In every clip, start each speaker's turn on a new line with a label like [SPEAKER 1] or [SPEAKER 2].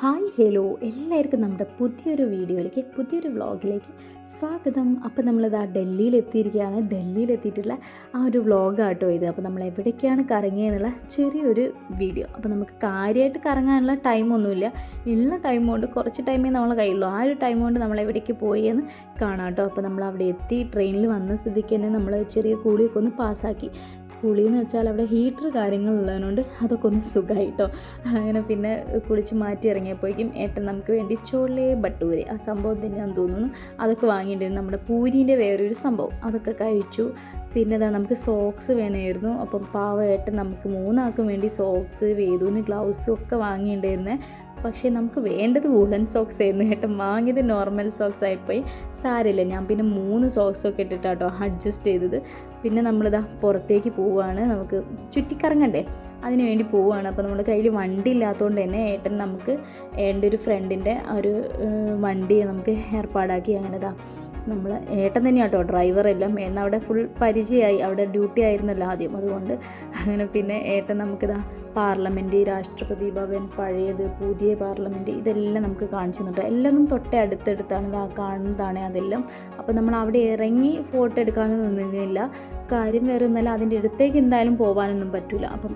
[SPEAKER 1] Hi hello എല്ലാവർക്കും നമ്മുടെ പുതിയൊരു വീഡിയോയിലേക്ക് പുതിയൊരു വ്ളോഗിലേക്ക് സ്വാഗതം. അപ്പോൾ നമ്മളിതാ ഡൽഹിയിൽ എത്തിയിരിക്കുകയാണ് ഡൽഹിയിൽ എത്തിയിട്ടുള്ള ആ ഒരു വ്ളോഗാട്ടോ ഇത്. അപ്പോൾ നമ്മൾ എവിടേക്കാണ് കറങ്ങിയെന്നുള്ള ചെറിയൊരു വീഡിയോ. അപ്പോൾ നമുക്ക് കാര്യമായിട്ട് കറങ്ങാനുള്ള ടൈമൊന്നുമില്ല ഉള്ള ടൈം കൊണ്ട് കുറച്ച് ടൈമേ നമ്മളെ കയ്യുള്ളൂ. ആ ഒരു ടൈം കൊണ്ട് നമ്മൾ എവിടേക്ക് പോയി എന്ന് കാണാം കേട്ടോ അപ്പോൾ നമ്മൾ അവിടെ എത്തി ട്രെയിനിൽ വന്ന സ്ഥിതിക്ക് തന്നെ നമ്മൾ ചെറിയ കൂളിയൊക്കെ ഒന്ന് പാസ്സാക്കി കുളി എന്ന് വെച്ചാൽ അവിടെ ഹീറ്റർ കാര്യങ്ങളുള്ളതുകൊണ്ട് അതൊക്കെ ഒന്ന് സുഖമായിട്ടോ അങ്ങനെ പിന്നെ കുളിച്ച് മാറ്റി ഇറങ്ങിയപ്പോഴേക്കും ഏട്ടൻ നമുക്ക് വേണ്ടി ചോളേ ബട്ടൂരി. ആ സംഭവം തന്നെയാണെന്ന് തോന്നുന്നു. അതൊക്കെ വാങ്ങിയിട്ടുണ്ടായിരുന്നു നമ്മുടെ പൂരീന്റെ വേറൊരു സംഭവം. അതൊക്കെ കഴിച്ചു. പിന്നെ ഇതാ നമുക്ക് സോക്സ് വേണമായിരുന്നു. അപ്പം പാവ ഏട്ടൻ നമുക്ക് മൂന്നാൾക്കും വേണ്ടി സോക്സ് വേദൂന് ഗ്ലൗസും ഒക്കെ വാങ്ങിയിട്ടുണ്ടായിരുന്നേ. പക്ഷേ നമുക്ക് വേണ്ടത് വൂളൻ സോക്സ് ആയിരുന്നു കേട്ടോ. വാങ്ങിയത് നോർമൽ സോക്സ് ആയിപ്പോയി. സാരില്ല ഞാൻ പിന്നെ മൂന്ന് സോക്സ് ഒക്കെ ഇട്ടിട്ടാട്ടോ അഡ്ജസ്റ്റ് ചെയ്തത്. പിന്നെ നമ്മളിതാ പുറത്തേക്ക് പോവുകയാണ്. നമുക്ക് ചുറ്റിക്കറങ്ങണ്ടേ? അതിന് വേണ്ടി പോവുകയാണ്. അപ്പോൾ നമ്മുടെ കയ്യിൽ വണ്ടി ഇല്ലാത്തതുകൊണ്ട് തന്നെ ഏട്ടൻ നമുക്ക് എന്റെ ഒരു ഫ്രണ്ടിന്റെ ഒരു വണ്ടി നമുക്ക് ഏർപ്പാടാക്കി അങ്ങനെ നമ്മൾ ഏട്ടൻ തന്നെയാണ് കേട്ടോ ഡ്രൈവറെല്ലാം ഏട്ടൻ അവിടെ ഫുൾ പരിചയമായി. അവിടെ ഡ്യൂട്ടി ആയിരുന്നല്ലോ ആദ്യം. അതുകൊണ്ട് അങ്ങനെ പിന്നെ ഏട്ടൻ നമുക്കിതാ പാർലമെന്റ് രാഷ്ട്രപതി ഭവൻ പഴയത് പുതിയ പാർലമെന്റ് ഇതെല്ലാം നമുക്ക് കാണിച്ചു തന്നിട്ട് എല്ലാം തൊട്ടേ അടുത്തടുത്താണ്. ഇതാ കാണുന്നതാണ് അതെല്ലാം. അപ്പോൾ നമ്മൾ അവിടെ ഇറങ്ങി ഫോട്ടോ എടുക്കാനൊന്നും നിന്നില്ല കാര്യം വേറെ ഒന്നല്ല അതിന്റെ അടുത്തേക്ക് എന്തായാലും പോകാനൊന്നും പറ്റില്ല അപ്പം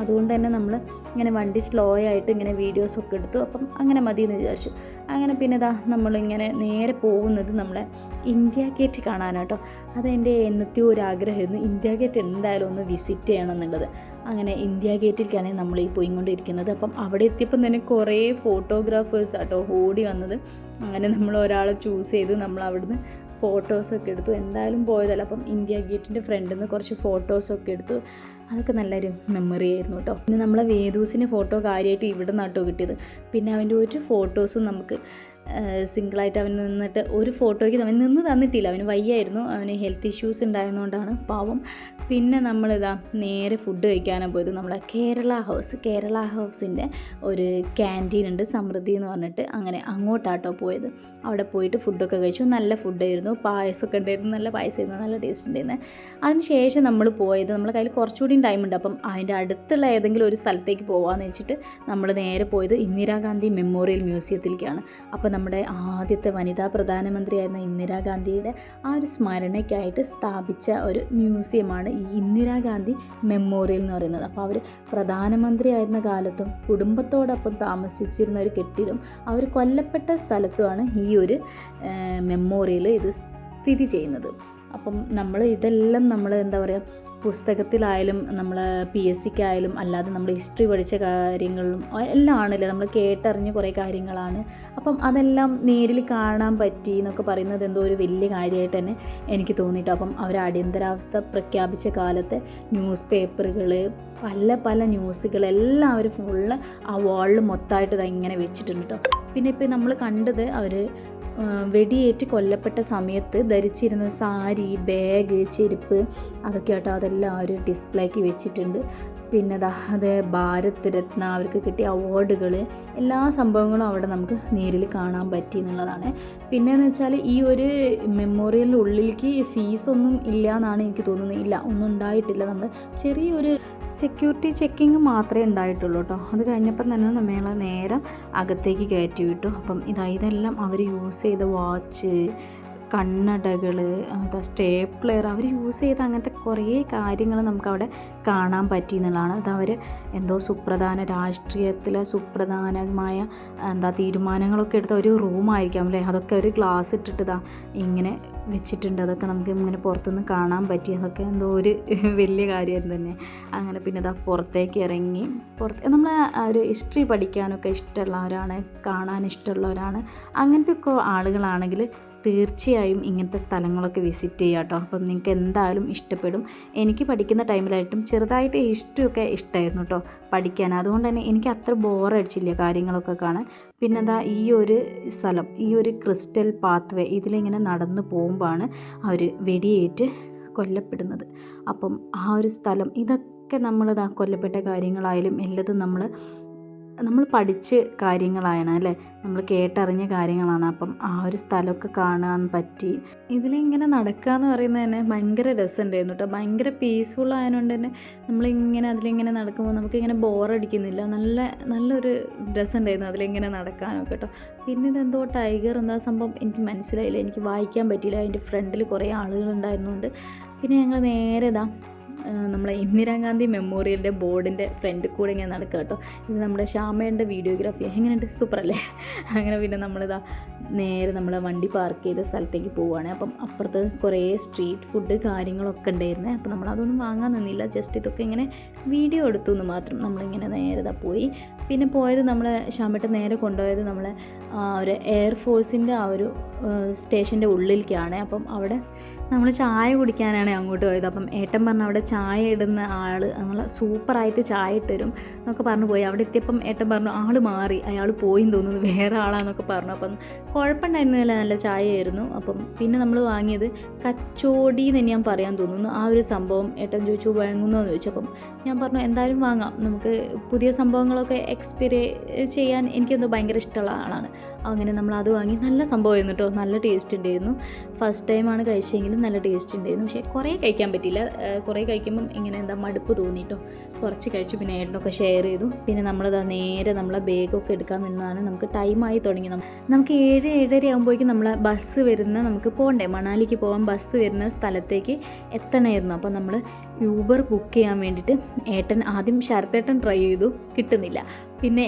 [SPEAKER 1] അതുകൊണ്ട് തന്നെ നമ്മൾ ഇങ്ങനെ വണ്ടി സ്ലോ ആയിട്ട് ഇങ്ങനെ വീഡിയോസൊക്കെ എടുത്തു. അപ്പം അങ്ങനെ മതി എന്ന് വിചാരിച്ചു. അങ്ങനെ പിന്നെ ഇതാ നമ്മളിങ്ങനെ നേരെ പോകുന്നത് നമ്മളെ ഇന്ത്യ ഗേറ്റ് കാണാനാട്ടോ. അതെന്റെ എന്നത്തെ ഒരു ആഗ്രഹമായിരുന്നു. ഇന്ത്യ ഗേറ്റ് എന്തായാലും ഒന്ന് വിസിറ്റ് ചെയ്യണം എന്നുള്ളത് അങ്ങനെ ഇന്ത്യ ഗേറ്റിലേക്കാണ് നമ്മൾ ഈ പോയിക്കൊണ്ടിരിക്കുന്നത്. അപ്പം അവിടെ എത്തിയപ്പം തന്നെ കുറേ ഫോട്ടോഗ്രാഫേഴ്സ് ആട്ടോ ഓടി വന്നത്. അങ്ങനെ നമ്മൾ ഒരാളെ ചൂസ് ചെയ്ത്. നമ്മൾ അവിടുന്ന് ഫോട്ടോസൊക്കെ എടുത്തു. എന്തായാലും പോയതല്ല. അപ്പം ഇന്ത്യ ഗേറ്റിന്റെ ഫ്രണ്ടിൽ നിന്ന് കുറച്ച് ഫോട്ടോസൊക്കെ എടുത്തു. അതൊക്കെ നല്ലൊരു മെമ്മറി ആയിരുന്നു കേട്ടോ പിന്നെ നമ്മളെ വേദൂസിന്റെ ഫോട്ടോ കാര്യമായിട്ട് ഇവിടെ നിന്നാട്ടോ കിട്ടിയത്. പിന്നെ അവന്റെ ഒരു ഫോട്ടോസും നമുക്ക് സിംഗിളായിട്ട് അവൻ നിന്നിട്ട് ഒരു ഫോട്ടോയ്ക്ക് അവൻ നിന്ന് തന്നിട്ടില്ല. അവന് വയ്യായിരുന്നു. അവന് ഹെൽത്ത് ഇഷ്യൂസ് ഉണ്ടായിരുന്നുകൊണ്ടാണ് പാവം. പിന്നെ നമ്മളിതാ നേരെ ഫുഡ് കഴിക്കാനാണ് പോയത്. നമ്മളെ കേരള ഹൗസ് കേരള ഹൗസിന്റെ ഒരു ക്യാന്റീൻ ഉണ്ട് സമൃദ്ധി എന്ന് പറഞ്ഞിട്ട് അങ്ങനെ അങ്ങോട്ടാട്ടോ പോയത്. അവിടെ പോയിട്ട് ഫുഡൊക്കെ കഴിച്ചു. നല്ല ഫുഡായിരുന്നു പായസമൊക്കെ ഉണ്ടായിരുന്നു. നല്ല പായസമായിരുന്നു. നല്ല ടേസ്റ്റ് ഉണ്ടായിരുന്നു. അതിന് ശേഷം നമ്മൾ പോയത് നമ്മുടെ കയ്യിൽ കുറച്ചുകൂടി ടൈം ഉണ്ട്. അപ്പം അതിന്റെ അടുത്തുള്ള ഏതെങ്കിലും ഒരു സ്ഥലത്തേക്ക് പോകാമെന്ന് വെച്ചിട്ട് നമ്മൾ നേരെ പോയത് ഇന്ദിരാഗാന്ധി മെമ്മോറിയൽ മ്യൂസിയത്തിലേക്കാണ്. അപ്പോൾ നമ്മുടെ ആദ്യത്തെ വനിതാ പ്രധാനമന്ത്രിയായിരുന്ന ഇന്ദിരാഗാന്ധിയുടെ ആ ഒരു സ്മരണയ്ക്കായിട്ട് സ്ഥാപിച്ച ഒരു മ്യൂസിയമാണ് ഈ ഇന്ദിരാഗാന്ധി മെമ്മോറിയൽ എന്ന് പറയുന്നത്. അപ്പോൾ അവർ പ്രധാനമന്ത്രിയായിരുന്ന കാലത്തും കുടുംബത്തോടൊപ്പം താമസിച്ചിരുന്ന ഒരു കെട്ടിടം അവർ കൊല്ലപ്പെട്ട സ്ഥലത്തുമാണ് ഈ ഒരു മെമ്മോറിയൽ ഇത് സ്ഥിതി ചെയ്യുന്നത്. അപ്പം നമ്മൾ ഇതെല്ലാം നമ്മൾ എന്താ പറയുക പുസ്തകത്തിലായാലും നമ്മൾ പി എസ് സിക്കായാലും അല്ലാതെ നമ്മൾ ഹിസ്റ്ററി പഠിച്ച കാര്യങ്ങളും എല്ലാം ആണല്ലോ നമ്മൾ കേട്ടറിഞ്ഞ കുറേ കാര്യങ്ങളാണ്. അപ്പം അതെല്ലാം നേരിൽ കാണാൻ പറ്റി എന്നൊക്കെ പറയുന്നത് എന്തോ ഒരു വലിയ കാര്യമായിട്ട് തന്നെ എനിക്ക് തോന്നിയിട്ട് അപ്പം അവർ അടിയന്തരാവസ്ഥ പ്രഖ്യാപിച്ച കാലത്തെ ന്യൂസ് പേപ്പറുകൾ പല പല ന്യൂസുകളെല്ലാം അവർ ഫുള്ള് ആ വാളിൽ മൊത്തമായിട്ട് ഇങ്ങനെ വെച്ചിട്ടുണ്ട് കേട്ടോ പിന്നെ ഇപ്പോൾ നമ്മൾ കണ്ടത് അവർ വെടിയേറ്റ് കൊല്ലപ്പെട്ട സമയത്ത് ധരിച്ചിരുന്ന സാരി ബാഗ് ചെരുപ്പ് അതൊക്കെ ആട്ടോ അതെല്ലാം ഒരു ഡിസ്പ്ലേക്ക് വെച്ചിട്ടുണ്ട്. പിന്നെ അതായത് അത് ഭാരത് രത്ന അവർക്ക് കിട്ടിയ അവാർഡുകൾ എല്ലാ സംഭവങ്ങളും അവിടെ നമുക്ക് നേരിൽ കാണാൻ പറ്റി എന്നുള്ളതാണ്. പിന്നെയെന്ന് വെച്ചാൽ ഈ ഒരു മെമ്മോറിയലിന്റെ ഉള്ളിലേക്ക് ഫീസൊന്നും ഇല്ല എന്നാണ് എനിക്ക് തോന്നുന്നത്. ഇല്ല ഒന്നും ഉണ്ടായിട്ടില്ല. നമ്മൾ ചെറിയൊരു സെക്യൂരിറ്റി ചെക്കിങ് മാത്രമേ ഉണ്ടായിട്ടുള്ളൂ കേട്ടോ അത് കഴിഞ്ഞപ്പം തന്നെ നമ്മളെ നേരം അകത്തേക്ക് കയറ്റി വിട്ടു. അപ്പം ഇതാ ഇതെല്ലാം അവർ യൂസ് ചെയ്ത വാച്ച് കണ്ണടകൾ അതാ സ്റ്റേപ്ലെയർ അവർ യൂസ് ചെയ്ത അങ്ങനത്തെ കുറേ കാര്യങ്ങൾ നമുക്കവിടെ കാണാൻ പറ്റി എന്നുള്ളതാണ്. അത് അവർ എന്തോ സുപ്രധാന രാഷ്ട്രീയത്തിലെ സുപ്രധാനമായ എന്താ തീരുമാനങ്ങളൊക്കെ എടുത്ത ഒരു റൂമായിരിക്കാം അല്ലേ? അതൊക്കെ ഒരു ഗ്ലാസ് ഇട്ടിട്ടതാ ഇങ്ങനെ വെച്ചിട്ടുണ്ട്. അതൊക്കെ നമുക്ക് ഇങ്ങനെ പുറത്തുനിന്ന് കാണാൻ പറ്റി. അതൊക്കെ എന്തോ ഒരു വലിയ കാര്യം തന്നെ. അങ്ങനെ പിന്നെ ഇതാ പുറത്തേക്ക് ഇറങ്ങി പുറത്ത് നമ്മൾ ഒരു ഹിസ്റ്ററി പഠിക്കാനൊക്കെ ഇഷ്ടമുള്ളവരാണ് കാണാൻ ഇഷ്ടമുള്ളവരാണ്. അങ്ങനത്തെ ഒക്കെ ആളുകളാണെങ്കിൽ തീർച്ചയായും ഇങ്ങനത്തെ സ്ഥലങ്ങളൊക്കെ വിസിറ്റ് ചെയ്യുക കേട്ടോ. അപ്പം നിങ്ങൾക്ക് എന്തായാലും ഇഷ്ടപ്പെടും. എനിക്ക് പഠിക്കുന്ന ടൈമിലായിട്ടും ചെറുതായിട്ട് ഹിസ്റ്ററിയൊക്കെ ഇഷ്ടമായിരുന്നു കേട്ടോ പഠിക്കാൻ. അതുകൊണ്ട് തന്നെ എനിക്ക് അത്ര ബോറടിച്ചില്ല കാര്യങ്ങളൊക്കെ കാണാൻ. പിന്നെന്താ ഈ ഒരു സ്ഥലം ഈ ഒരു ക്രിസ്റ്റൽ പാത്വേ ഇതിലിങ്ങനെ നടന്നു പോകുമ്പോഴാണ് അവർ വെടിയേറ്റ് കൊല്ലപ്പെടുന്നത്. അപ്പം ആ ഒരു സ്ഥലം ഇതൊക്കെ നമ്മളിതാ കൊല്ലപ്പെട്ട കാര്യങ്ങളായാലും എല്ലതും നമ്മൾ നമ്മൾ പഠിച്ച് കാര്യങ്ങളാണ് അല്ലേ? നമ്മൾ കേട്ടറിഞ്ഞ കാര്യങ്ങളാണ്. അപ്പം ആ ഒരു സ്ഥലമൊക്കെ കാണാൻ പറ്റി. ഇതിലിങ്ങനെ നടക്കുക എന്ന് പറയുന്നത് തന്നെ ഭയങ്കര രസമുണ്ടായിരുന്നു കേട്ടോ. ഭയങ്കര പീസ്ഫുൾ ആയതുകൊണ്ട് തന്നെ നമ്മളിങ്ങനെ അതിലിങ്ങനെ നടക്കുമ്പോൾ നമുക്കിങ്ങനെ ബോറടിക്കുന്നില്ല നല്ല നല്ലൊരു രസമുണ്ടായിരുന്നു അതിലിങ്ങനെ നടക്കാനൊക്കെ കേട്ടോ. പിന്നെ ഇതെന്തോ ടൈഗർ എന്താ സംഭവം എനിക്ക് മനസ്സിലായില്ല. എനിക്ക് വായിക്കാൻ പറ്റിയില്ല. അതിന്റെ ഫ്രണ്ടിൽ കുറേ ആളുകളുണ്ടായിരുന്നുണ്ട് പിന്നെ ഞങ്ങൾ നേരെ ഇതാ നമ്മളെ ഇന്ദിരാഗാന്ധി മെമ്മോറിയലിന്റെ ബോർഡിന്റെ ഫ്രണ്ട് കൂടെ ഇങ്ങനെ നടക്കുക കേട്ടോ. ഇത് നമ്മുടെ ശ്യാമയുടെ വീഡിയോഗ്രാഫി. എങ്ങനെയുണ്ട്? സൂപ്പർ അല്ലേ അങ്ങനെ പിന്നെ നമ്മളിതാ നേരെ നമ്മൾ വണ്ടി പാർക്ക് ചെയ്ത സ്ഥലത്തേക്ക് പോവുകയാണ് അപ്പം അപ്പുറത്ത് കുറേ സ്ട്രീറ്റ് ഫുഡ് കാര്യങ്ങളൊക്കെ ഉണ്ടായിരുന്നേ. അപ്പം നമ്മൾ അതൊന്നും വാങ്ങാൻ നിന്നില്ല. ജസ്റ്റ് ഇതൊക്കെ ഇങ്ങനെ വീഡിയോ എടുത്തു എന്ന് മാത്രം നമ്മളിങ്ങനെ നേരെ പോയി. പിന്നെ പോയത് നമ്മൾ ശ്യാമേട്ട നേരെ കൊണ്ടുപോയത് ആ ഒരു എയർഫോഴ്സിന്റെ ആ ഒരു സ്റ്റേഷന്റെ ഉള്ളിലേക്കാണ്. അപ്പം അവിടെ നമ്മൾ ചായ കുടിക്കാനാണ് അങ്ങോട്ട് പോയത്. അപ്പം ഏട്ടൻ പറഞ്ഞ അവിടെ ചായ ഇടുന്ന ആൾ നല്ല സൂപ്പറായിട്ട് ചായ ഇട്ട് തരും എന്നൊക്കെ പറഞ്ഞു പോയി. അവിടെ എത്തിയപ്പം ഏട്ടൻ പറഞ്ഞു ആൾ മാറി അയാൾ പോയി തോന്നുന്നു വേറെ ആളാന്നൊക്കെ പറഞ്ഞു. അപ്പം കുഴപ്പമുണ്ടായിരുന്നില്ല നല്ല ചായയായിരുന്നു. അപ്പം പിന്നെ നമ്മൾ വാങ്ങിയത് കച്ചോടി എന്ന് ഞാൻ പറയാൻ തോന്നുന്നു. ആ ഒരു സംഭവം ഏട്ടൻ ചോദിച്ചു വാങ്ങുന്നു? എന്ന് ചോദിച്ചപ്പം ഞാൻ പറഞ്ഞു എന്തായാലും വാങ്ങാം. നമുക്ക് പുതിയ സംഭവങ്ങളൊക്കെ എക്സ്പീരിയ ചെയ്യാൻ എനിക്കെന്തോ ഭയങ്കര ഇഷ്ടമുള്ള ആളാണ്. അങ്ങനെ നമ്മൾ അത് വാങ്ങി. നല്ല സംഭവമായിരുന്നു കേട്ടോ. നല്ല ടേസ്റ്റ് ഉണ്ടായിരുന്നു. ഫസ്റ്റ് ടൈമാണ് കഴിച്ചെങ്കിലും നല്ല ടേസ്റ്റ് ഉണ്ടായിരുന്നു. പക്ഷേ കുറേ കഴിക്കാൻ പറ്റില്ല കുറേ കഴിക്കുമ്പം ഇങ്ങനെ എന്താ മടുപ്പ് തോന്നിയിട്ടോ കുറച്ച് കഴിച്ചു. പിന്നെ ഏട്ടനൊക്കെ ഷെയർ ചെയ്തു. പിന്നെ നമ്മളത് നേരെ നമ്മളെ ബാഗൊക്കെ എടുക്കാൻ വേണ്ടതാണ് നമുക്ക് ടൈമായി തുടങ്ങി. നമുക്ക് ഏഴ് ഏഴര ആകുമ്പോഴേക്കും നമ്മളെ ബസ് വരുന്ന നമുക്ക് പോകണ്ടേ? മണാലിക്ക് പോകാൻ ബസ് വരുന്ന സ്ഥലത്തേക്ക് എത്തണമായിരുന്നു. അപ്പോൾ നമ്മൾ യൂബർ ബുക്ക് ചെയ്യാൻ വേണ്ടിയിട്ട് ഏട്ടൻ ആദ്യം ശരത്തേട്ടൻ ട്രൈ ചെയ്തു. കിട്ടുന്നില്ല. പിന്നെ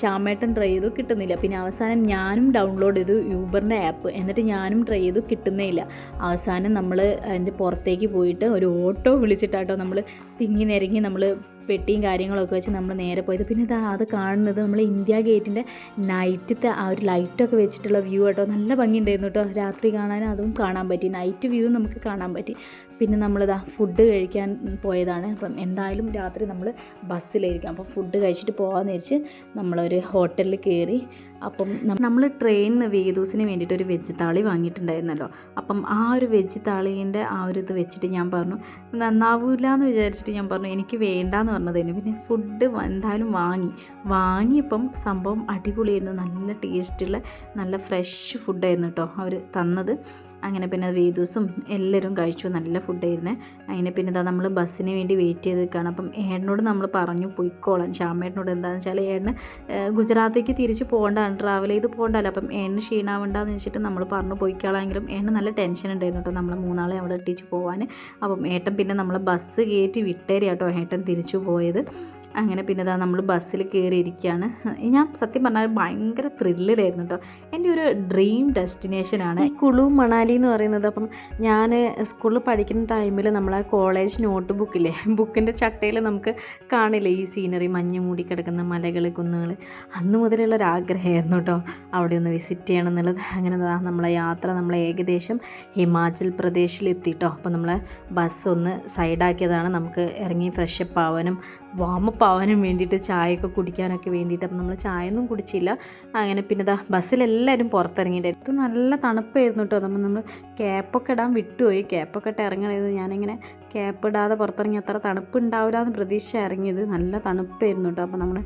[SPEAKER 1] ശ്യാമേട്ടൻ ട്രൈ ചെയ്തു കിട്ടുന്നില്ല. പിന്നെ അവസാനം ഞാനും ഡൗൺലോഡ് ചെയ്തു യൂബറിന്റെ ആപ്പ് എന്നിട്ട് ഞാനും ട്രൈ ചെയ്തു കിട്ടുന്നേ ഇല്ല അവസാനം നമ്മൾ അതിന്റെ പുറത്തേക്ക് പോയിട്ട് ഒരു ഓട്ടോ വിളിച്ചിട്ടാട്ടോ നമ്മൾ തിങ്ങി നിരങ്ങി നമ്മൾ പെട്ടിയും കാര്യങ്ങളൊക്കെ വെച്ച് നമ്മൾ നേരെ പോയത്. പിന്നെ ഇതാ അത് കാണുന്നത് നമ്മൾ ഇന്ത്യ ഗേറ്റിന്റെ നൈറ്റത്തെ ആ ഒരു ലൈറ്റൊക്കെ വെച്ചിട്ടുള്ള വ്യൂ കേട്ടോ നല്ല ഭംഗിയുണ്ടായിരുന്നു കേട്ടോ. രാത്രി കാണാനും അതും കാണാൻ പറ്റി. നൈറ്റ് വ്യൂ നമുക്ക് കാണാൻ പറ്റി. പിന്നെ നമ്മളിതാ ഫുഡ് കഴിക്കാൻ പോയതാണ്. അപ്പം എന്തായാലും രാത്രി നമ്മൾ ബസ്സിലായിരിക്കും. അപ്പം ഫുഡ് കഴിച്ചിട്ട് പോകാമെന്ന് വെച്ച് നമ്മളൊരു ഹോട്ടലിൽ കയറി അപ്പം നമ്മൾ ട്രെയിനിന് വേദൂസിന് വേണ്ടിയിട്ട് ഒരു വെജ് താളി വാങ്ങിയിട്ടുണ്ടായിരുന്നല്ലോ. അപ്പം ആ ഒരു വെജ് താളീന്റെ ആ ഒരു ഇത് വെച്ചിട്ട് ഞാൻ പറഞ്ഞു നന്നാവില്ല എന്ന് വിചാരിച്ചിട്ട് ഞാൻ പറഞ്ഞു എനിക്ക് വേണ്ടാന്ന് പറഞ്ഞതേനു. പിന്നെ ഫുഡ് എന്തായാലും വാങ്ങി. വാങ്ങിയപ്പം സംഭവം അടിപൊളിയായിരുന്നു. നല്ല ടേസ്റ്റുള്ള നല്ല ഫ്രഷ് ഫുഡായിരുന്നു കേട്ടോ അവർ തന്നത്. അങ്ങനെ പിന്നെ വേദൂസും എല്ലാവരും കഴിച്ചു. നല്ല ഫുഡായിരുന്നേ. അതിനെ പിന്നെ ഇതാ നമ്മൾ ബസ്സിന് വേണ്ടി വെയിറ്റ് ചെയ്ത് നിൽക്കുകയാണ് അപ്പം ഏട്ടനോട് നമ്മൾ പറഞ്ഞു പൊയ്ക്കോളാം ശ്യാമേട്ടനോട് എന്താണെന്ന് വെച്ചാൽ ഏട്ടന് ഗുജറാത്തേക്ക് തിരിച്ച് പോകേണ്ടതാണ് ട്രാവൽ ചെയ്ത് പോകേണ്ടല്ലോ. അപ്പം ഏട്ടന് ക്ഷീണാവണ്ടെന്ന് വെച്ചിട്ട് നമ്മൾ പറഞ്ഞു പോയിക്കോളാമെങ്കിലും ഏട്ടന് നല്ല ടെൻഷൻ ഉണ്ടായിരുന്നു കേട്ടോ നമ്മൾ മൂന്നാളെ അവിടെ എത്തിച്ച് പോകാൻ അപ്പം ഏട്ടൻ പിന്നെ നമ്മളെ ബസ് കയറ്റി വിട്ടേരി കേട്ടോ ഏട്ടൻ തിരിച്ചു പോയത്. അങ്ങനെ പിന്നെ ഇതാ നമ്മൾ ബസ്സിൽ കയറിയിരിക്കുകയാണ് ഞാൻ സത്യം പറഞ്ഞാൽ ഭയങ്കര ത്രില്ലിലായിരുന്നു കേട്ടോ എന്റെ ഒരു ഡ്രീം ഡെസ്റ്റിനേഷനാണ്. കുളു മണാലി എന്ന് പറയുന്നത് അപ്പം ഞാൻ സ്കൂളിൽ പഠിക്കുന്ന ടൈമിൽ നമ്മളെ കോളേജ് നോട്ട് ബുക്കില്ലേ ബുക്കിന്റെ ചട്ടയിൽ നമുക്ക് കാണില്ലേ ഈ സീനറി മഞ്ഞ് മൂടി കിടക്കുന്ന മലകൾ കുന്നുകൾ അന്ന് മുതലുള്ള ഒരു ആഗ്രഹമായിരുന്നു കേട്ടോ അവിടെ ഒന്ന് വിസിറ്റ് ചെയ്യണം എന്നുള്ളത്. അങ്ങനെ നമ്മളെ യാത്ര നമ്മൾ ഏകദേശം ഹിമാചൽ പ്രദേശിലെത്തി കേട്ടോ അപ്പോൾ നമ്മളെ ബസ് ഒന്ന് സൈഡാക്കിയതാണ്. നമുക്ക് ഇറങ്ങി ഫ്രഷപ്പ് ആവാനും വാമപ്പ് ആവാനും വേണ്ടിയിട്ട് ചായയൊക്കെ കുടിക്കാനൊക്കെ വേണ്ടിയിട്ട്. അപ്പം നമ്മൾ ചായയൊന്നും കുടിച്ചില്ല. അങ്ങനെ പിന്നെ ഇതാ ബസ്സിലെല്ലാവരും പുറത്തിറങ്ങിയിട്ട് ഇത് നല്ല തണുപ്പായിരുന്നു കേട്ടോ നമ്മൾ നമ്മൾ ക്യാപ്പൊക്കെ ഇടാൻ വിട്ടുപോയി. ക്യാപ്പൊക്കെ ഇട്ട് ഇറങ്ങണത് ഞാനിങ്ങനെ ക്യാപ്പ് ഇടാതെ പുറത്തിറങ്ങി അത്ര തണുപ്പ് ഉണ്ടാവില്ല എന്ന് പ്രതീക്ഷ ഇറങ്ങിയത്. നല്ല തണുപ്പായിരുന്നു കേട്ടോ അപ്പോൾ നമ്മൾ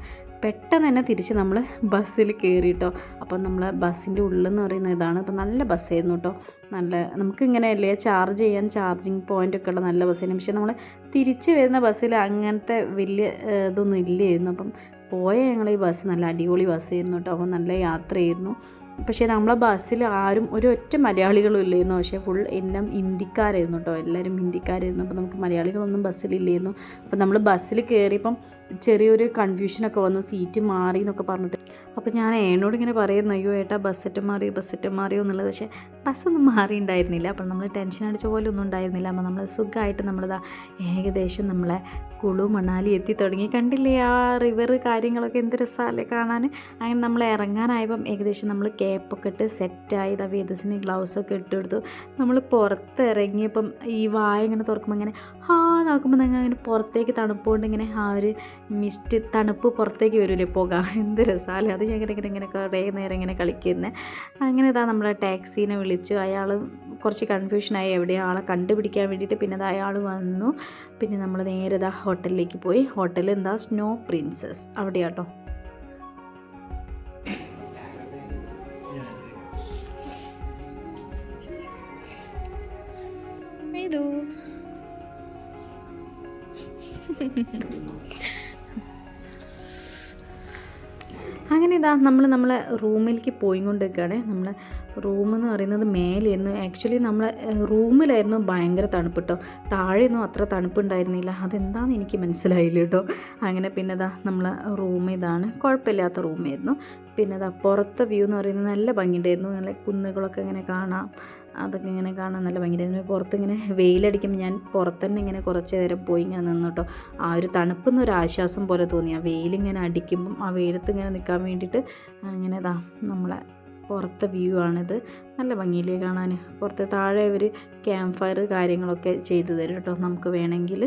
[SPEAKER 1] പെട്ടെന്ന് തന്നെ തിരിച്ച് നമ്മൾ ബസ്സിൽ കയറിട്ടോ അപ്പം നമ്മൾ ബസ്സിന്റെ ഉള്ളെന്ന് പറയുന്ന ഇതാണ്. അപ്പം നല്ല ബസ്സായിരുന്നു കേട്ടോ. നല്ല നമുക്ക് ഇങ്ങനെയല്ലേ ചാർജ് ചെയ്യാൻ ചാർജിങ് പോയിന്റ് ഒക്കെ ഉള്ള നല്ല ബസ്സായിരുന്നു. പക്ഷേ നമ്മൾ തിരിച്ച് വരുന്ന ബസ്സിൽ അങ്ങനത്തെ വലിയ ഇതൊന്നും ഇല്ലായിരുന്നു. അപ്പം പോയ ഞങ്ങൾ ഈ ബസ് നല്ല അടിപൊളി ബസ്സായിരുന്നു കേട്ടോ. അപ്പം നല്ല യാത്രയായിരുന്നു. പക്ഷേ നമ്മളെ ബസ്സിൽ ആരും ഒരു ഒറ്റ മലയാളികളും ഇല്ലായിരുന്നു. പക്ഷേ ഫുൾ എല്ലാം ഹിന്ദിക്കാരായിരുന്നു കേട്ടോ. എല്ലാവരും ഹിന്ദിക്കാരായിരുന്നു. അപ്പോൾ നമുക്ക് മലയാളികളൊന്നും ബസ്സിലില്ലായിരുന്നു അപ്പോൾ നമ്മൾ ബസ്സിൽ കയറിയപ്പം ചെറിയൊരു കൺഫ്യൂഷനൊക്കെ വന്നു. സീറ്റ് മാറി എന്നൊക്കെ പറഞ്ഞിട്ട്. അപ്പോൾ ഞാൻ ഏനോട് ഇങ്ങനെ പറയുന്നു അയ്യോ ഏട്ടാ ബസ്സറ്റ് മാറി ബസ്സറ്റ് മാറിയോ എന്നുള്ളത്. പക്ഷേ ബസ്സൊന്നും മാറിയിട്ടുണ്ടായിരുന്നില്ല. അപ്പോൾ നമ്മൾ ടെൻഷൻ അടിച്ച പോലെ ഒന്നും ഉണ്ടായിരുന്നില്ല. അപ്പോൾ നമ്മൾ സുഖമായിട്ട് നമ്മളിതാ ഏകദേശം നമ്മളെ കുളു മണാലി എത്തി തുടങ്ങി. കണ്ടില്ലേ ആ റിവർ കാര്യങ്ങളൊക്കെ എന്ത് രസമല്ലേ കാണാൻ? അങ്ങനെ നമ്മൾ ഇറങ്ങാനായപ്പം ഏകദേശം നമ്മൾ ക്യാപ്പൊക്കെ ഇട്ട് സെറ്റായി ഇതാ വേദസിന് ഗ്ലൗസൊക്കെ ഇട്ട് കൊടുത്തു നമ്മൾ പുറത്തിറങ്ങിയപ്പം ഈ വായ ഇങ്ങനെ തുറക്കുമ്പോൾ ഇങ്ങനെ ഹാ നോക്കുമ്പോൾ നിങ്ങൾ ഇങ്ങനെ പുറത്തേക്ക് തണുപ്പുകൊണ്ട് ഇങ്ങനെ ആ ഒരു മിസ്റ്റ് തണുപ്പ് പുറത്തേക്ക് വരില്ലേ പുക. എന്ത് രസമല്ലേ അത് ഞാൻ ഇങ്ങനെ ഇങ്ങനെ ഇങ്ങനെ കുറേ നേരം ഇങ്ങനെ കളിക്കുന്നത് അങ്ങനെ ഇതാ നമ്മളെ ടാക്സീനെ വിളിച്ചു. അയാൾ കുറച്ച് കൺഫ്യൂഷനായി എവിടെ ആളെ കണ്ടുപിടിക്കാൻ വേണ്ടിയിട്ട് പിന്നെ അത് അയാൾ വന്നു. പിന്നെ നമ്മൾ നേരെ ഇതാ ഹോട്ടലിലേക്ക് പോയി. ഹോട്ടൽ എന്താ? Snow princess. അവിടെയാട്ടോ. ഇതാ നമ്മൾ നമ്മളെ റൂമിലേക്ക് പോയിക്കൊണ്ടിരിക്കുകയാണ്. നമ്മളെ റൂം എന്ന് പറയുന്നത് മേലെയായിരുന്നു. ആക്ച്വലി നമ്മൾ റൂമിലായിരുന്നു ഭയങ്കര തണുപ്പ് കേട്ടോ താഴെയൊന്നും അത്ര തണുപ്പുണ്ടായിരുന്നില്ല. അതെന്താണെന്ന് എനിക്ക് മനസ്സിലായില്ല കേട്ടോ അങ്ങനെ പിന്നെ ഇതാ നമ്മളെ റൂം ഇതാണ്. കുഴപ്പമില്ലാത്ത റൂമായിരുന്നു. പിന്നെ ഇതാ പുറത്തെ വ്യൂ എന്ന് പറയുന്നത് നല്ല ഭംഗിയുണ്ടായിരുന്നു. നല്ല കുന്നുകളൊക്കെ ഇങ്ങനെ കാണാം. അതൊക്കെ ഇങ്ങനെ കാണാൻ നല്ല ഭംഗിയുണ്ടായിരുന്നു പുറത്തിങ്ങനെ വെയിലടിക്കുമ്പോൾ ഞാൻ പുറത്ത് ഇങ്ങനെ കുറച്ച് നേരം പോയി ഇങ്ങനെ നിന്നു കേട്ടോ ആ ഒരു തണുപ്പെന്ന് ഒരു ആശ്വാസം പോലെ തോന്നി. ആ വെയിലിങ്ങനെ അടിക്കുമ്പം ആ വെയിലത്ത് ഇങ്ങനെ നിൽക്കാൻ വേണ്ടിയിട്ട് അങ്ങനെ ഇതാ നമ്മളെ പുറത്തെ വ്യൂ ആണിത്. നല്ല ഭംഗിയിലേ കാണാൻ പുറത്തെ താഴെ അവർ ക്യാമ്പ് ഫയർ കാര്യങ്ങളൊക്കെ ചെയ്തു തരും കേട്ടോ നമുക്ക് വേണമെങ്കിൽ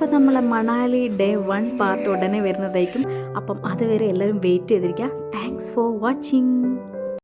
[SPEAKER 1] അപ്പം നമ്മൾ മണാലി ഡേ വൺ പാർട്ട് ഉടനെ വരുന്നതായിരിക്കും. അപ്പം അതുവരെ എല്ലാവരും വെയിറ്റ് ചെയ്തിരിക്കുക. Thanks for watching